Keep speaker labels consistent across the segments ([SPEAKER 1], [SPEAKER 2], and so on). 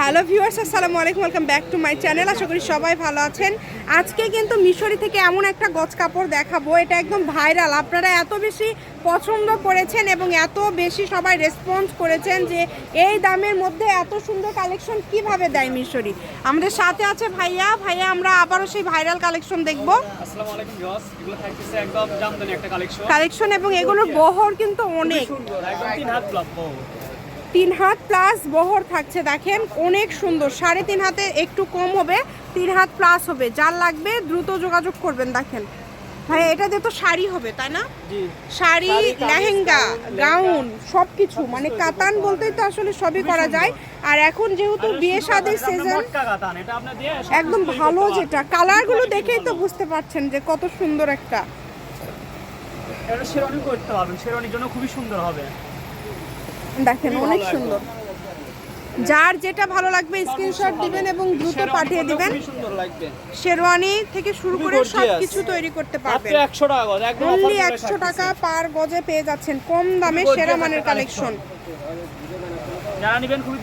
[SPEAKER 1] Hello viewers আসসালামু আলাইকুম welcome back to my channel. আশা করি সবাই ভালো আছেন। আজকে কিন্তু মিশরি থেকে এমন একটা গজ কাপড় দেখাবো এটা একদম ভাইরাল। আপনারা এত বেশি পছন্দ করেছেন এবং এত বেশি সবাই রেসপন্স করেছেন যে এই দামের মধ্যে এত সুন্দর কালেকশন কীভাবে দেয় মিশরি। আমাদের সাথে আছে ভাইয়া। ভাইয়া আমরা আবারও সেই ভাইরাল কালেকশন দেখব।
[SPEAKER 2] কালেকশন
[SPEAKER 1] এবং এগুলোর বহর কিন্তু অনেক।
[SPEAKER 2] তিন হাত
[SPEAKER 1] প্লাস বহর থাকছে দেখেন অনেক সুন্দর। সাড়ে তিন হাতে একটু কম হবে তিন হাত প্লাস হবে। যার লাগবে দ্রুত যোগাযোগ করবেন দেখেন। ভাই এটা দিয়ে তো শাড়ি হবে তাই না? শাড়ি লেহেঙ্গা
[SPEAKER 2] গাউন,
[SPEAKER 1] সব কিছু মানে কাতান বলতেই তো আসলে সবই করা যায়। আর এখন যেহেতু বিয়ে শাদির সিজন একদম ভালো যেটা। কালারগুলো দেখেই তো বুঝতে পারছেন যে কত সুন্দর একটা।
[SPEAKER 2] এটা শেরওয়ানি করতে পারবেন শেরওয়ানির জন্য খুবই সুন্দর হবে।
[SPEAKER 1] দেখেন অনেক সুন্দর। যার যেটা ভালো লাগবে স্ক্রিনশট দিবেন এবং দ্রুত পাঠিয়ে দিবেন। শেরওয়ানি থেকে শুরু করে সবকিছু তৈরি করতে পারবেন।
[SPEAKER 2] 100 টাকা গজ একদম offer
[SPEAKER 1] অনলি একশো টাকা পার গজে পেয়ে যাচ্ছেন কম দামে সেরা মানের কালেকশন
[SPEAKER 2] যারা নেবেন খুবই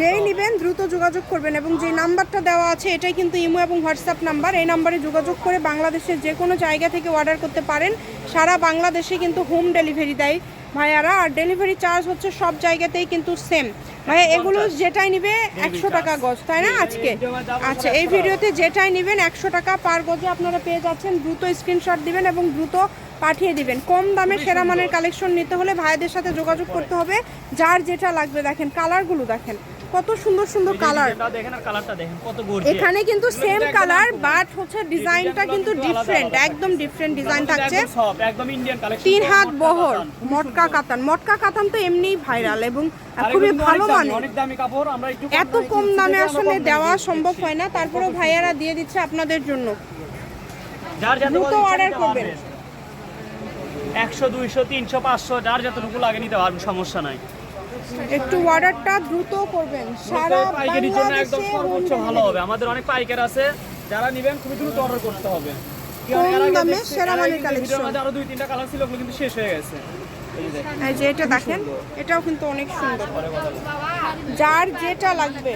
[SPEAKER 1] যেই। নেবেন দ্রুত যোগাযোগ করবেন এবং যে নাম্বারটা দেওয়া আছে এটাই কিন্তু ইমো এবং হোয়াটসঅ্যাপ নাম্বার। এই নাম্বারে যোগাযোগ করে বাংলাদেশের যে কোনো জায়গা থেকে অর্ডার করতে পারেন। সারা বাংলাদেশে কিন্তু হোম ডেলিভারি দেয় ভাইয়ারা। আর ডেলিভারি চার্জ হচ্ছে সব জায়গাতেই কিন্তু সেম ভাইয়া এগুলো যেটাই নিবে একশো টাকা গজ তাই না? আজকে। আচ্ছা এই ভিডিওতে যেটাই নেবেন একশো টাকা পার গজে আপনারা পেয়ে যাচ্ছেন। দ্রুত স্ক্রিনশট দিবেন এবং দ্রুত পাঠিয়ে দিবেন। কম দামে সেরা মানের কালেকশন নিতে হলে ভাইদের সাথে যোগাযোগ করতে হবে। যার যেটা লাগবে দেখেন কালারগুলো দেখেন। কত সুন্দর সুন্দর কালার
[SPEAKER 2] দেখেন আর কালারটা দেখেন কত গর্জিয়াস
[SPEAKER 1] এখানে কিন্তু সেম কালার বাট হচ্ছে ডিজাইনটা কিন্তু ডিফারেন্ট একদম ডিফারেন্ট ডিজাইন থাকছে
[SPEAKER 2] একদম একদম ইন্ডিয়ান কালেকশন
[SPEAKER 1] তিন হাত বহর মটকা কাতান মটকা কাতান তো এমনিই ভাইরাল এবং খুবই ভালো মানে
[SPEAKER 2] অনেক দামি কাপড় আমরা একটু
[SPEAKER 1] এত কম দামে আসলে দেওয়া সম্ভব হয় না তারপরেও ভাইয়ারা দিয়ে দিচ্ছে আপনাদের জন্য।
[SPEAKER 2] যার যত
[SPEAKER 1] order করবেন।
[SPEAKER 2] একশো দুইশো তিনশো পাঁচশো যার যতটুকু লাগে নিতে পারবেন সমস্যা নাই।
[SPEAKER 1] একটু অর্ডারটা দ্রুত করবেন। সারা
[SPEAKER 2] পাইকারির জন্য একদম সর্বোচ্চ ভালো হবে। আমাদের অনেক পাইকার আছে যারা নেবেন খুবই দ্রুত অর্ডার করতে হবে।
[SPEAKER 1] কম দামে সেরা মানের আমাদের
[SPEAKER 2] আরও দুই তিনটা কালার ছিল ওগুলো কিন্তু শেষ হয়ে গেছে। এই যে
[SPEAKER 1] এটা দেখেন এটাও কিন্তু অনেক সুন্দর। যার যেটা লাগবে।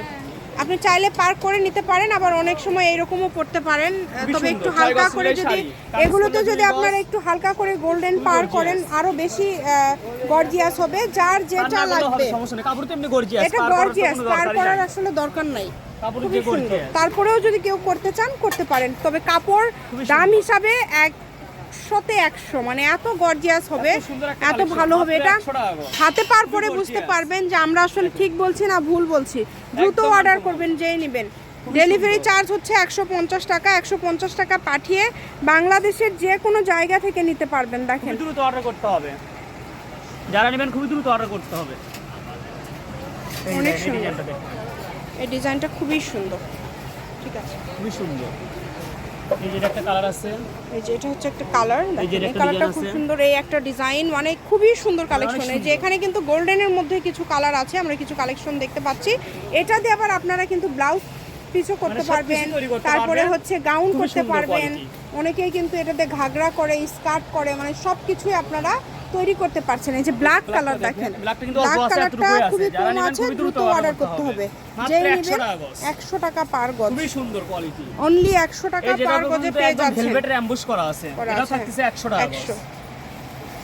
[SPEAKER 1] আপনি চাইলে পার করে নিতে পারেন আবার অনেক সময় এরকমও করতে পারেন। তবে একটু হালকা করে যদি এগুলোতে যদি আপনারা একটু হালকা করে গোল্ডেন পার করেন আরও বেশি গর্জিয়াস হবে যার যেটা লাগবে। এটা গর্জিয়াস পার করার আসলে দরকার নাই। তারপরেও যদি কেউ করতে চান করতে পারেন। তবে কাপড় দাম
[SPEAKER 2] হিসাবে
[SPEAKER 1] হিসাবে একশোতে একশো মানে এত গর্জিয়াস হবে
[SPEAKER 2] এত
[SPEAKER 1] ভালো হবে এটা
[SPEAKER 2] 100 টাকা করে।
[SPEAKER 1] হাতে পার পরে
[SPEAKER 2] খুবই
[SPEAKER 1] বুঝতে পারবেন যে আমরা আসলে ঠিক বলছি না ভুল বলছি। দ্রুত অর্ডার করবেন যেই নেবেন। ডেলিভারি চার্জ হচ্ছে একশো পঞ্চাশ টাকা একশো পঞ্চাশ টাকা পাঠিয়ে বাংলাদেশের যে কোনো জায়গা থেকে নিতে পারবেন দেখেন।
[SPEAKER 2] দ্রুত অর্ডার করতে হবে। যারা নেবেন খুবই দ্রুত অর্ডার করতে হবে।
[SPEAKER 1] অনেক সুন্দর। এই ডিজাইনটা খুবই সুন্দর। ঠিক আছে।
[SPEAKER 2] খুবই সুন্দর। এই যে এটা একটা কালার আছে।
[SPEAKER 1] এই যে এটা হচ্ছে একটা কালার
[SPEAKER 2] এই
[SPEAKER 1] কালারটা খুব সুন্দর এই একটা ডিজাইন মানে খুবই সুন্দর কালেকশন এই যে এখানে কিন্তু গোল্ডেনের মধ্যে কিছু কালার আছে আমরা কিছু কালেকশন দেখতে পাচ্ছি। এটা দিয়ে আবার আপনারা কিন্তু ব্লাউজ পিছু করতে
[SPEAKER 2] মানে
[SPEAKER 1] পারবেন। তারপরে হচ্ছে গাউন করতে পারবেন। অনেকেই কিন্তু এটাতে ঘাগরা করে স্কার্ট করে মানে সব কিছুই আপনারা তৈরি করতে পারছেন এই যে ব্ল্যাক কালার
[SPEAKER 2] দেখেন,
[SPEAKER 1] ব্ল্যাক কালারটা খুবই কম আছে দ্রুত অর্ডার
[SPEAKER 2] করতে
[SPEAKER 1] হবে। যেই নেবেন
[SPEAKER 2] টাকা গজ।
[SPEAKER 1] একশো টাকা পার গজ।
[SPEAKER 2] খুবই সুন্দর কোয়ালিটি
[SPEAKER 1] অনলি একশো টাকা
[SPEAKER 2] এই
[SPEAKER 1] পার গজে পেয়ে যাচ্ছেন।
[SPEAKER 2] ভেলভেটের অ্যাম্বুশ করা আছে। এটা থাকতেছে 100 টাকা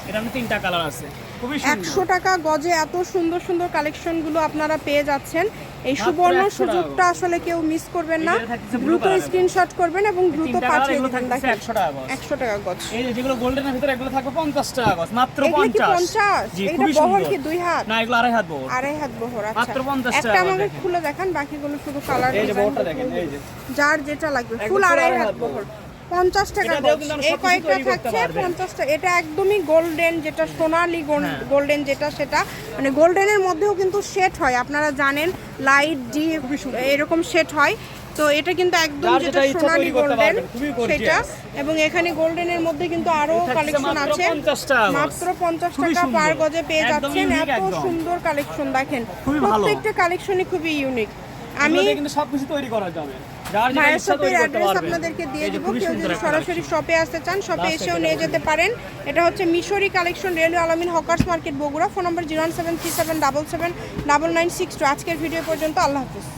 [SPEAKER 2] এটা আমি তিনটা কালার আছে। খুবই
[SPEAKER 1] একশো টাকা গজে এত সুন্দর সুন্দর কালেকশনগুলো আপনারা পেয়ে যাচ্ছেন। এই সুবর্ণ সুযোগটা আসলে কেউ মিস করবেন না। দ্রুত স্ক্রিনশট করবেন এবং দ্রুত পাঠিয়ে দিবেন দেখেন।
[SPEAKER 2] 100 টাকা গজ।
[SPEAKER 1] টাকা
[SPEAKER 2] এই যেগুলো গোল্ডেনের ভিতরে এগুলো থাকবে 50 টাকা গজ মাত্র
[SPEAKER 1] এগুলো কি
[SPEAKER 2] 50
[SPEAKER 1] পঞ্চাশ? এটা বহর কি দুই হাত?
[SPEAKER 2] না এগুলো আড়াই হাত বড়
[SPEAKER 1] আড়াই হাত বহর আচ্ছা।
[SPEAKER 2] মাত্র 50
[SPEAKER 1] একটা আমাকে খুলে দেখান বাকিগুলো শুধু কালার
[SPEAKER 2] এই যে বহরটা দেখেন এই যে।
[SPEAKER 1] যার যেটা লাগবে ফুল আড়াই হাত বহর। পঞ্চাশ টাকা এই কয়েকটা থাকছে। পঞ্চাশটা এটা একদমই গোল্ডেন যেটা সোনালি
[SPEAKER 2] হ্যাঁ।
[SPEAKER 1] গোল্ডেন যেটা সেটা। মানে গোল্ডেনের মধ্যেও কিন্তু সেট হয় আপনারা জানেন লাইট ডিপ এরকম সেট হয়। তো এটা কিন্তু একদম যেটা সোনালি গোল্ডেন সেটা। এবং এখানে গোল্ডেনের মধ্যে কিন্তু
[SPEAKER 2] আরও
[SPEAKER 1] কালেকশন আছে।
[SPEAKER 2] 50 টাকা গজ।
[SPEAKER 1] মাত্র পঞ্চাশ টাকা পার গজে পেয়ে যাচ্ছেন। এত সুন্দর কালেকশন দেখেন। প্রত্যেকটা কালেকশনই খুবই ইউনিক
[SPEAKER 2] আমি কিন্তু সবকিছু তৈরি করা যাবে।
[SPEAKER 1] ভাইয়ের শপের অ্যাড্রেস আপনাদেরকে দিয়ে দিব কেউ যদি সরাসরি শপে আসতে চান শপে এসেও নিয়ে যেতে পারেন। এটা হচ্ছে মিশরি কালেকশন রেলওয়ে আলমিন hawkers market Bogura. Phone number zero seven three seven double seven double nine six two আজকের ভিডিও পর্যন্ত আল্লাহ হাফিজ।